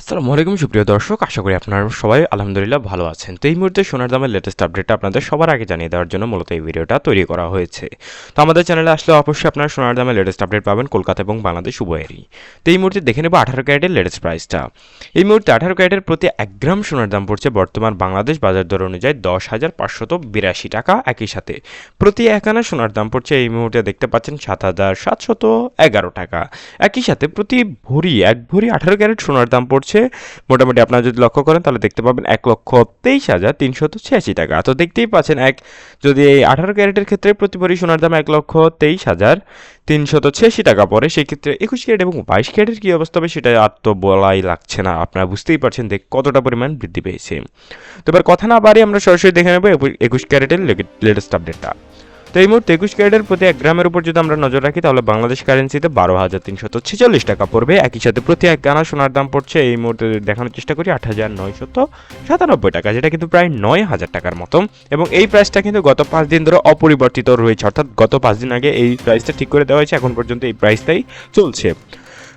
আসসালামু আলাইকুম, সুপ্রিয় দর্শক। আশা করি আপনারা সবাই আলহামদুলিল্লাহ ভালো আছেন। তো এই মুহূর্তে সোনার দামের লেটেস্ট আপডেটটা আপনাদের সবার আগে জানিয়ে দেওয়ার জন্য মূলত এই ভিডিওটা তৈরি করা হয়েছে। তো আমাদের চ্যানেলে আসলে অবশ্যই আপনারা সোনার দামের লেটেস্ট আপডেট পাবেন কলকাতা এবং বাংলাদেশ উভয়েরই। তো এই মুহূর্তে দেখে নেব আঠারো ক্যারেটের লেটেস্ট প্রাইসটা এই মুহূর্তে আঠারো ক্যারেটের প্রতি এক গ্রাম সোনার দাম পড়ছে বর্তমান বাংলাদেশ বাজার দর অনুযায়ী দশ হাজার পাঁচশত বিরাশি টাকা একই সাথে। প্রতি এক আনা সোনার দাম পড়ছে এই মুহূর্তে দেখতে পাচ্ছেন সাত হাজার সাতশত এগারো টাকা। একই সাথে প্রতি ভরি, এক ভরি আঠারো ক্যারেট সোনার দাম পড়ছে মোটামুটি আপনারা যদি লক্ষ্য করেন, তাহলে দেখতে পাবেন এক লক্ষ তেইশ হাজার তিনশত ছিয়াশি টাকা। তো দেখতেই পাচ্ছেন এক, যদি এই আঠারো ক্যারেটের ক্ষেত্রে প্রতি সোনার দাম এক লক্ষ তেইশ হাজার তিনশত ছিয়াশি টাকা পড়ে সেই ক্ষেত্রে একুশ ক্যারেট এবং বাইশ ক্যারেটের কী অবস্থা হবে সেটা আর তো বলাই লাগছে না। আপনারা বুঝতেই পারছেন দেখ কতটা পরিমাণ বৃদ্ধি পেয়েছে। তো এবার কথা না বাড়ি আমরা সরাসরি দেখে নেব একুশ ক্যারেটের লেটেস্ট আপডেটটা। তো এই মুহূর্তে একুশ ক্যারেটের প্রতি এক গ্রামের উপর যদি আমরা নজর রাখি, তাহলে বাংলাদেশ কারেন্সিতে বারো হাজার তিনশত ছেচল্লিশ টাকা পড়বে। একই সাথে প্রতি এক গানা সোনার দাম পড়ছে এই মুহূর্তে দেখানোর চেষ্টা করি, আট হাজার নয়শত সাতানব্বই টাকা, যেটা কিন্তু প্রায় নয় হাজার টাকার মতো। এবং এই প্রাইসটা কিন্তু গত পাঁচ দিন ধরে অপরিবর্তিত রয়েছে, অর্থাৎ গত পাঁচ দিন আগে এই প্রাইসটা ঠিক করে দেওয়া হয়েছে, এখন পর্যন্ত এই প্রাইসটাই চলছে।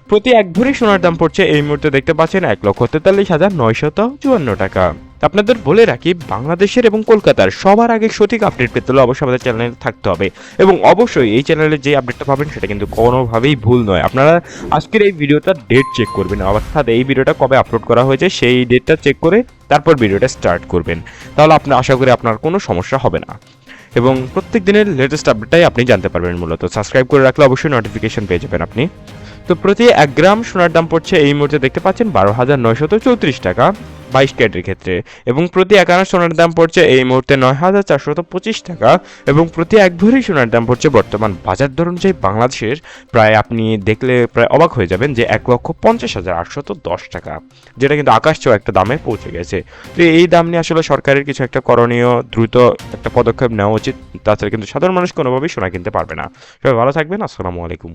প্রতি এক ভরি সোনার দাম পড়ছে এই মুহূর্তে দেখতে পাচ্ছেন এক লক্ষ তেতাল্লিশ হাজার নয়শত চুয়ান্ন টাকা। আপনাদের বলে রাখি, বাংলাদেশের এবং কলকাতার সবার আগে সঠিক আপডেট পেতে হলে অবশ্যই আমাদের চ্যানেলে থাকতে হবে। এবং অবশ্যই এই চ্যানেলে যে আপডেটটা পাবেন সেটা কিন্তু কোনোভাবেই ভুল নয়। আপনারা আজকের এই ভিডিওটা ডেট চেক করবেন। অর্থাৎ এই ভিডিওটা কবে আপলোড করা হয়েছে সেই ডেটটা চেক করে তারপর ভিডিওটা স্টার্ট করবেন। তাহলে আপনি, আশা করি আপনার কোনো সমস্যা হবে না। এবং প্রত্যেক দিনের লেটেস্ট আপডেটটাই আপনি জানতে পারবেন মূলত। সাবস্ক্রাইব করে রাখলে অবশ্যই নোটিফিকেশন পেয়ে যাবেন আপনি। তো প্রতি এক গ্রাম সোনার দাম পড়ছে এই মুহূর্তে দেখতে পাচ্ছেন বারো হাজার নয়শত চৌত্রিশ টাকা। বাইশ ক্যারেটের ক্ষেত্রে। এবং প্রতি এক সোনার দাম পড়ছে এই মুহূর্তে নয় হাজার চারশত পঁচিশ টাকা এবং প্রতি এক ভরি সোনার দাম পড়ছে বর্তমান বাজার দর অনুযায়ী বাংলাদেশের প্রায় আপনি দেখলে প্রায় অবাক হয়ে যাবেন যে এক লক্ষ পঞ্চাশ হাজার আটশত দশ টাকা, যেটা কিন্তু আকাশ ছোঁয়া একটা দামে পৌঁছে গেছে। তো এই দাম নিয়ে আসলে সরকারের কিছু একটা করণীয়, দ্রুত একটা পদক্ষেপ নেওয়া উচিত। তাছাড়া কিন্তু সাধারণ মানুষ কোনোভাবেই সোনা কিনতে পারবে না। সবাই ভালো থাকবেন, আসসালামু আলাইকুম।